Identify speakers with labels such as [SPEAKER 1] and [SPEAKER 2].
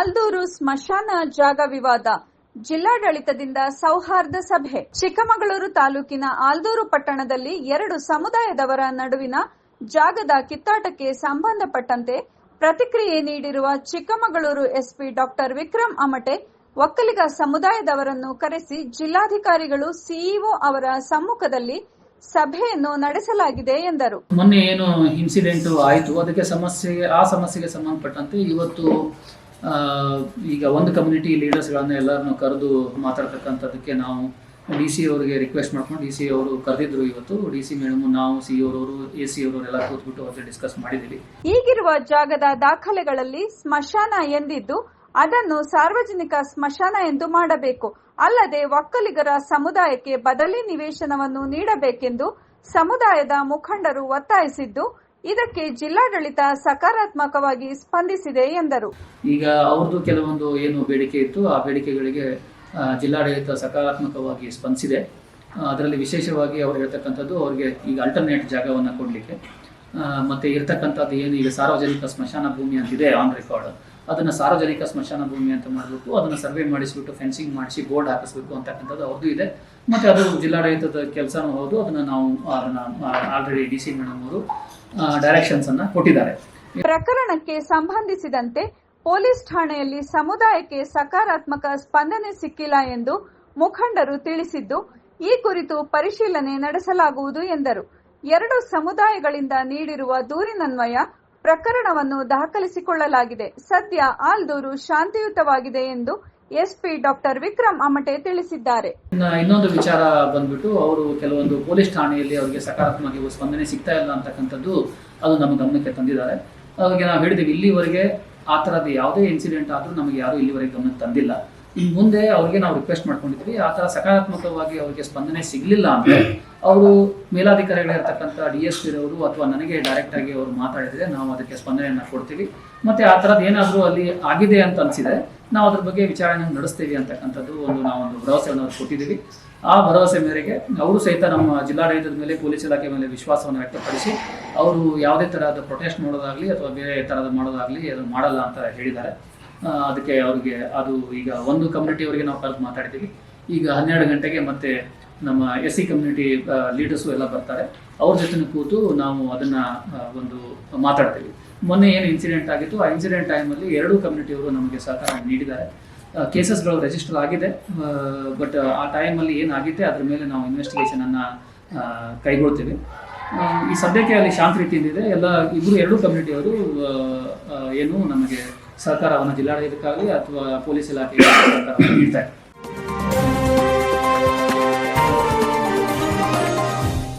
[SPEAKER 1] ಆಲ್ದೂರು ಸ್ಮಶಾನ ಜಾಗ ವಿವಾದ. ಜಿಲ್ಲಾಡಳಿತದಿಂದ ಸೌಹಾರ್ದ ಸಭೆ. ಚಿಕ್ಕಮಗಳೂರು ತಾಲೂಕಿನ ಆಲ್ದೂರು ಪಟ್ಟಣದಲ್ಲಿ ಎರಡು ಸಮುದಾಯದವರ ನಡುವಿನ ಜಾಗದ ಕಿತ್ತಾಟಕ್ಕೆ ಸಂಬಂಧಪಟ್ಟಂತೆ ಪ್ರತಿಕ್ರಿಯೆ ನೀಡಿರುವ ಚಿಕ್ಕಮಗಳೂರು ಎಸ್ಪಿ ಡಾಕ್ಟರ್ ವಿಕ್ರಮ್ ಅಮಟೆ, ಒಕ್ಕಲಿಗ ಸಮುದಾಯದವರನ್ನು ಕರೆಸಿ ಜಿಲ್ಲಾಧಿಕಾರಿಗಳು ಸಿಇಒ ಅವರ ಸಮ್ಮುಖದಲ್ಲಿ ಸಭೆಯನ್ನು ನಡೆಸಲಾಗಿದೆ ಎಂದರು.
[SPEAKER 2] ಮೊನ್ನೆ ಏನು ಇನ್ಸಿಡೆಂಟ್ ಆಯಿತು, ಅದಕ್ಕೆ ಸಮಸ್ಯೆ, ಆ ಸಮಸ್ಯೆಗೆ ಸಂಬಂಧಪಟ್ಟಂತೆ ಇವತ್ತು ಈಗ ಒಂದು ಕಮ್ಯುನಿಟಿ ಲೀಡರ್ಸ್ಗಳನ್ನ ಎಲ್ಲರನ್ನೂ ಕರೆದು ಮಾತಾಡ್ತಕ್ಕಂಥದ್ದಕ್ಕೆ ನಾವು ಡಿ ಸಿ ಅವರಿಗೆ ರಿಕ್ವೆಸ್ಟ್ ಮಾಡ್ಕೊಂಡು ಡಿ ಸಿ ಅವರು ಕರೆದಿದ್ರು ಇವತ್ತು. ಡಿ ಸಿ ಮೇಡಮ್, ನಾವು ಸಿ ಅವರವರು ಎ ಸಿ ಅವರು ಎಲ್ಲ ಕೂತ್ಬಿಟ್ಟು ಅವ್ರಿಗೆ ಡಿಸ್ಕಸ್ ಮಾಡಿದ್ದೀವಿ.
[SPEAKER 1] ಈಗಿರುವ ಜಾಗದ ದಾಖಲೆಗಳಲ್ಲಿ ಸ್ಮಶಾನ ಎಂದಿದ್ದು ಅದನ್ನು ಸಾರ್ವಜನಿಕ ಸ್ಮಶಾನ ಎಂದು ಮಾಡಬೇಕು. ಅಲ್ಲದೆ ಒಕ್ಕಲಿಗರ ಸಮುದಾಯಕ್ಕೆ ಬದಲಿ ನಿವೇಶನವನ್ನು ನೀಡಬೇಕೆಂದು ಸಮುದಾಯದ ಮುಖಂಡರು ಒತ್ತಾಯಿಸಿದ್ದು ಇದಕ್ಕೆ ಜಿಲ್ಲಾಡಳಿತ ಸಕಾರಾತ್ಮಕವಾಗಿ ಸ್ಪಂದಿಸಿದೆ ಎಂದರು.
[SPEAKER 2] ಈಗ ಅವ್ರದ್ದು ಕೆಲವೊಂದು ಏನು ಬೇಡಿಕೆ ಇತ್ತು, ಆ ಬೇಡಿಕೆಗಳಿಗೆ ಜಿಲ್ಲಾಡಳಿತ ಸಕಾರಾತ್ಮಕವಾಗಿ ಸ್ಪಂದಿಸಿದೆ. ಅದರಲ್ಲಿ ವಿಶೇಷವಾಗಿ ಅವ್ರು ಹೇಳ್ತಕ್ಕಂಥದ್ದು ಅವ್ರಿಗೆ ಈಗ ಅಲ್ಟರ್ನೇಟ್ ಜಾಗವನ್ನು ಕೊಡಲಿಕ್ಕೆ. ಮತ್ತು ಇರತಕ್ಕಂಥದ್ದು ಏನು, ಈಗ ಸಾರ್ವಜನಿಕ ಸ್ಮಶಾನ ಭೂಮಿ ಅಂತಿದೆ ಆನ್ ರೆಕಾರ್ಡ್ ಅದನ್ನು ಸಾರ್ವಜನಿಕ ಸ್ಮಶಾನ ಭೂಮಿ ಅಂತ ಮಾಡಬೇಕು, ಅದನ್ನು ಸರ್ವೆ ಮಾಡಿಸಿಬಿಟ್ಟು ಫೆನ್ಸಿಂಗ್ ಮಾಡಿಸಿ ಬೋರ್ಡ್ ಹಾಕಿಸ್ಬೇಕು ಅಂತಕ್ಕಂಥದ್ದು ಅವ್ರದ್ದು ಇದೆ. ಮತ್ತು ಅದು ಜಿಲ್ಲಾಡಳಿತದ ಕೆಲಸನೂ ಹೌದು, ಅದನ್ನು ನಾವು ಆಲ್ರೆಡಿ ಡಿ ಸಿ ಮೇಡಮ್ ಅವರು ಡೈರೆಕ್ಷನ್ಸನ್ನು ಕೊಟ್ಟಿದ್ದಾರೆ.
[SPEAKER 1] ಪ್ರಕರಣಕ್ಕೆ ಸಂಬಂಧಿಸಿದಂತೆ ಪೊಲೀಸ್ ಠಾಣೆಯಲ್ಲಿ ಸಮುದಾಯಕ್ಕೆ ಸಕಾರಾತ್ಮಕ ಸ್ಪಂದನೆ ಸಿಕ್ಕಿಲ್ಲ ಎಂದು ಮುಖಂಡರು ತಿಳಿಸಿದ್ದು, ಈ ಕುರಿತು ಪರಿಶೀಲನೆ ನಡೆಸಲಾಗುವುದು ಎಂದರು. ಎರಡು ಸಮುದಾಯಗಳಿಂದ ನೀಡಿರುವ ದೂರಿನನ್ವಯ ಪ್ರಕರಣವನ್ನು ದಾಖಲಿಸಿಕೊಳ್ಳಲಾಗಿದೆ. ಸದ್ಯ ಆಲ್ದೂರು ಶಾಂತಿಯುತವಾಗಿದೆ ಎಂದು ಎಸ್ಪಿ ಡಾಕ್ಟರ್ ವಿಕ್ರಮ್ ಅಮಟೆ ತಿಳಿಸಿದ್ದಾರೆ.
[SPEAKER 2] ಇನ್ನೊಂದು ವಿಚಾರ ಬಂದ್ಬಿಟ್ಟು ಅವರು ಕೆಲವೊಂದು ಪೊಲೀಸ್ ಠಾಣೆಯಲ್ಲಿ ಅವರಿಗೆ ಸಕಾರಾತ್ಮಕ ಸ್ಪಂದನೆ ಸಿಗ್ತಾ ಇಲ್ಲ ಅಂತಕ್ಕಂಥದ್ದು ಅದು ನಮ್ಮ ಗಮನಕ್ಕೆ ತಂದಿದ್ದಾರೆ. ಅವಾಗ ನಾವು ಹೇಳಿದ್ದೀವಿ ಇಲ್ಲಿವರೆಗೆ ಆ ಥರದ ಯಾವುದೇ ಇನ್ಸಿಡೆಂಟ್ ಆದರೂ ನಮಗೆ ಯಾರು ಇಲ್ಲಿವರೆಗೆ ಗಮನಕ್ಕೆ ತಂದಿಲ್ಲ. ಮುಂದೆ ಅವ್ರಿಗೆ ನಾವು ರಿಕ್ವೆಸ್ಟ್ ಮಾಡ್ಕೊಂಡಿದ್ವಿ. ಆ ಥರ ಸಕಾರಾತ್ಮಕವಾಗಿ ಅವರಿಗೆ ಸ್ಪಂದನೆ ಸಿಗಲಿಲ್ಲ ಅಂದರೆ ಅವರು ಮೇಲಾಧಿಕಾರಿಗಳಿರ್ತಕ್ಕಂಥ ಡಿ ಎಸ್ ಪಿರವರು ಅಥವಾ ನನಗೆ ಡೈರೆಕ್ಟ್ ಆಗಿ ಅವರು ಮಾತಾಡಿದರೆ ನಾವು ಅದಕ್ಕೆ ಸ್ಪಂದನೆಯನ್ನು ಕೊಡ್ತೀವಿ. ಮತ್ತೆ ಆ ಥರದ್ದು ಏನಾದರೂ ಅಲ್ಲಿ ಆಗಿದೆ ಅಂತ ಅನ್ಸಿದೆ ನಾವು ಅದ್ರ ಬಗ್ಗೆ ವಿಚಾರಣೆ ನಡೆಸ್ತೀವಿ ಅಂತಕ್ಕಂಥದ್ದು ಒಂದು ನಾವೊಂದು ಭರವಸೆಯನ್ನು ಅವ್ರಿಗೆ ಕೊಟ್ಟಿದ್ದೀವಿ. ಆ ಭರವಸೆ ಮೇರೆಗೆ ಅವರು ಸಹಿತ ನಮ್ಮ ಜಿಲ್ಲಾಡಳಿತದ ಮೇಲೆ ಪೊಲೀಸ್ ಇಲಾಖೆ ಮೇಲೆ ವಿಶ್ವಾಸವನ್ನು ವ್ಯಕ್ತಪಡಿಸಿ ಅವರು ಯಾವುದೇ ಥರದ ಪ್ರೊಟೆಸ್ಟ್ ಮಾಡೋದಾಗಲಿ ಅಥವಾ ಬೇರೆ ಥರದ ಮಾಡೋದಾಗಲಿ ಅದು ಮಾಡಲ್ಲ ಅಂತ ಹೇಳಿದ್ದಾರೆ. ಅದಕ್ಕೆ ಅವ್ರಿಗೆ ಅದು ಈಗ ಒಂದು ಕಮ್ಯುನಿಟಿ ಅವರಿಗೆ ನಾವು ಕರೆದು ಮಾತಾಡ್ತೀವಿ. ಈಗ ಹನ್ನೆರಡು ಗಂಟೆಗೆ ಮತ್ತೆ ನಮ್ಮ ಎಸ್ ಸಿ ಕಮ್ಯುನಿಟಿ ಲೀಡರ್ಸು ಎಲ್ಲ ಬರ್ತಾರೆ. ಅವ್ರ ಜೊತೆ ಕೂತು ನಾವು ಅದನ್ನ ಒಂದು ಮಾತಾಡ್ತೀವಿ. ಮೊನ್ನೆ ಏನು ಇನ್ಸಿಡೆಂಟ್ ಆಗಿತ್ತು? ಆ ಇನ್ಸಿಡೆಂಟ್ ಟೈಮಲ್ಲಿ ಎರಡೂ ಕಮ್ಯುನಿಟಿಯವರು ನಮಗೆ ಸಹಕಾರ ನೀಡಿದ್ದಾರೆ. ಕೇಸಸ್ಗಳು ರಿಜಿಸ್ಟರ್ ಆಗಿದೆ. ಬಟ್ ಆ ಟೈಮಲ್ಲಿ ಏನಾಗಿದೆ ಅದ್ರ ಮೇಲೆ ನಾವು ಇನ್ವೆಸ್ಟಿಗೇಷನನ್ನು ಕೈಗೊಳ್ತೀವಿ. ಈ ಸದ್ಯಕ್ಕೆ ಅಲ್ಲಿ ಶಾಂತ ರೀತಿಯಿಂದಿದೆ. ಎಲ್ಲ ಇಬ್ಬರು ಎರಡೂ ಕಮ್ಯುನಿಟಿಯವರು ಏನು ನಮಗೆ ಸಹಕಾರವನ್ನು ಜಿಲ್ಲಾಡಳಿತಕ್ಕಾಗಲಿ ಅಥವಾ ಪೊಲೀಸ್ ಇಲಾಖೆಗೆ ಸಹಕಾರವನ್ನು ನೀಡ್ತಾ ಇದ್ದಾರೆ